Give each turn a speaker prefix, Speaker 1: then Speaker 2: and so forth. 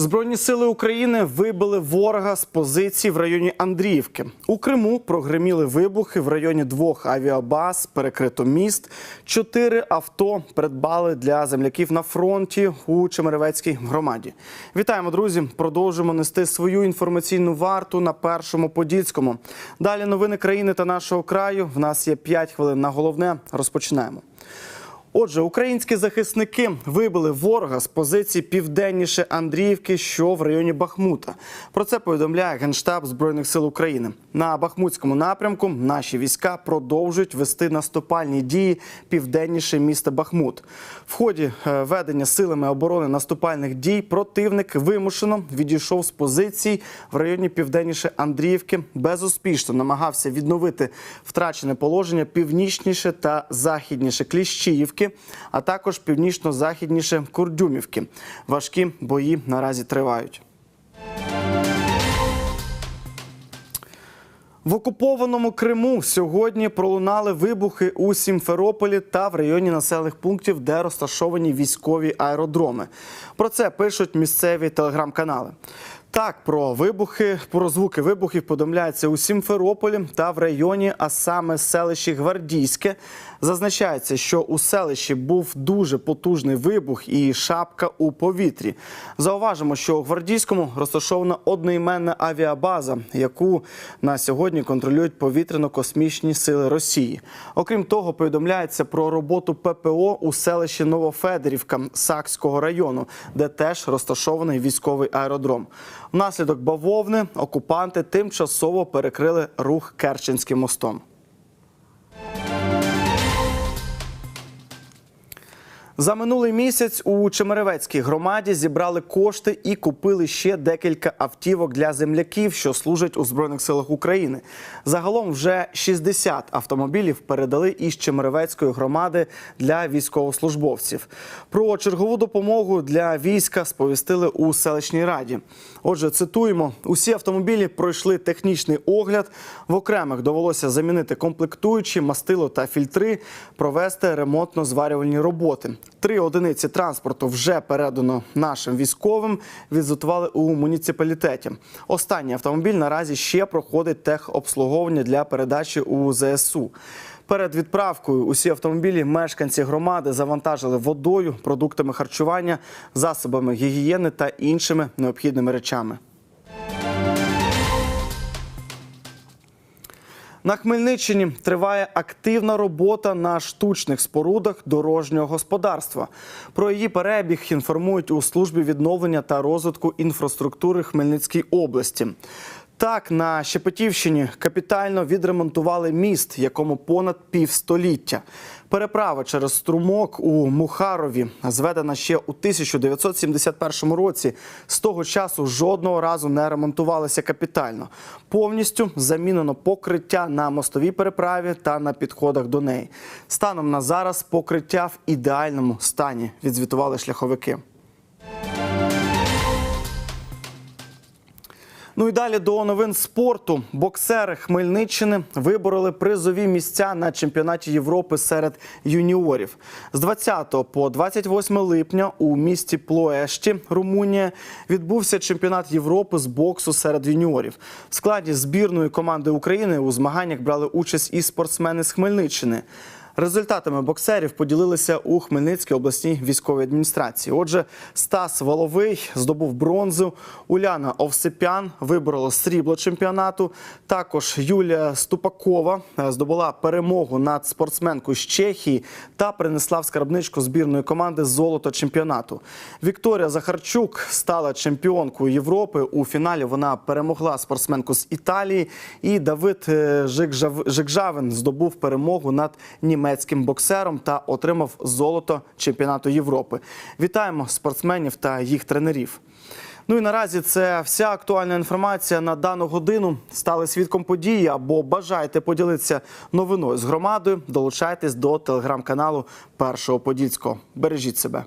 Speaker 1: Збройні сили України вибили ворога з позицій в районі Андріївки. У Криму прогреміли вибухи в районі двох авіабаз, перекрито міст. Чотири авто придбали для земляків на фронті у Чемеревецькій громаді. Вітаємо, друзі! Продовжуємо нести свою інформаційну варту на першому подільському. Далі новини країни та нашого краю. В нас є 5 хвилин на головне. Розпочинаємо. Отже, українські захисники вибили ворога з позиції південніше Андріївки, що в районі Бахмута. Про це повідомляє Генштаб Збройних сил України. На Бахмутському напрямку наші війська продовжують вести наступальні дії південніше міста Бахмут. В ході е, ведення силами оборони наступальних дій противник вимушено відійшов з позицій в районі південніше Андріївки. Безуспішно намагався відновити втрачене положення північніше та західніше Кліщіївки, а також північно-західніше Курдюмівки. Важкі бої наразі тривають. В окупованому Криму сьогодні пролунали вибухи у Сімферополі та в районі населених пунктів, де розташовані військові аеродроми. Про це пишуть місцеві телеграм-канали. Так, про вибухи, про звуки вибухів повідомляється у Сімферополі та в районі, а саме селищі Гвардійське. Зазначається, що у селищі був дуже потужний вибух і шапка у повітрі. Зауважимо, що у Гвардійському розташована одноіменна авіабаза, яку на сьогодні контролюють повітряно-космічні сили Росії. Окрім того, повідомляється про роботу ППО у селищі Новофедерівка Сакського району, де теж розташований військовий аеродром. Внаслідок бавовни окупанти тимчасово перекрили рух Керченським мостом. За минулий місяць у Чемеревецькій громаді зібрали кошти і купили ще декілька автівок для земляків, що служать у збройних силах України. Загалом вже 60 автомобілів передали із Чемеревецької громади для військовослужбовців. Про чергову допомогу для війська сповістили у селищній раді. Отже, цитуємо: усі автомобілі пройшли технічний огляд. В окремих довелося замінити комплектуючі, мастило та фільтри, провести ремонтно-зварювальні роботи. Три одиниці транспорту вже передано нашим військовим. Відзвітували у муніципалітеті. Останній автомобіль наразі ще проходить техобслуговування для передачі у ЗСУ. Перед відправкою усі автомобілі мешканці громади завантажили водою, продуктами харчування, засобами гігієни та іншими необхідними речами. На Хмельниччині триває активна робота на штучних спорудах дорожнього господарства. Про її перебіг інформують у службі відновлення та розвитку інфраструктури Хмельницької області. Так, на Щепетівщині капітально відремонтували міст, якому понад півстоліття. Переправа через струмок у Мухарові зведена ще у 1971 році. З того часу жодного разу не ремонтувалася капітально. Повністю замінено покриття на мостовій переправі та на підходах до неї. Станом на зараз покриття в ідеальному стані. Відзвітували шляховики. Ну і далі до новин спорту. Боксери Хмельниччини вибороли призові місця на чемпіонаті Європи серед юніорів. З 20 по 28 липня у місті Плоешті, Румунія, відбувся чемпіонат Європи з боксу серед юніорів. В складі збірної команди України у змаганнях брали участь і спортсмени з Хмельниччини. Результатами боксерів поділилися у Хмельницькій обласній військовій адміністрації. Отже, Стас Воловий здобув бронзу, Уляна Овсипян виборола срібло чемпіонату. Також Юлія Ступакова е, здобула перемогу над спортсменкою з Чехії та принесла в скарбничку збірної команди золото чемпіонату. Вікторія Захарчук стала чемпіонкою Європи. У фіналі вона перемогла спортсменку з Італії. І Давид е, Жикжавин здобув перемогу над німецьким боксером та отримав золото чемпіонату Європи. Вітаємо спортсменів та їх тренерів. Ну і наразі це вся актуальна інформація на дану годину. Стали свідком події або бажаєте поділитися новиною з громадою. Долучайтесь до телеграм-каналу Першого Подільського. Бережіть себе.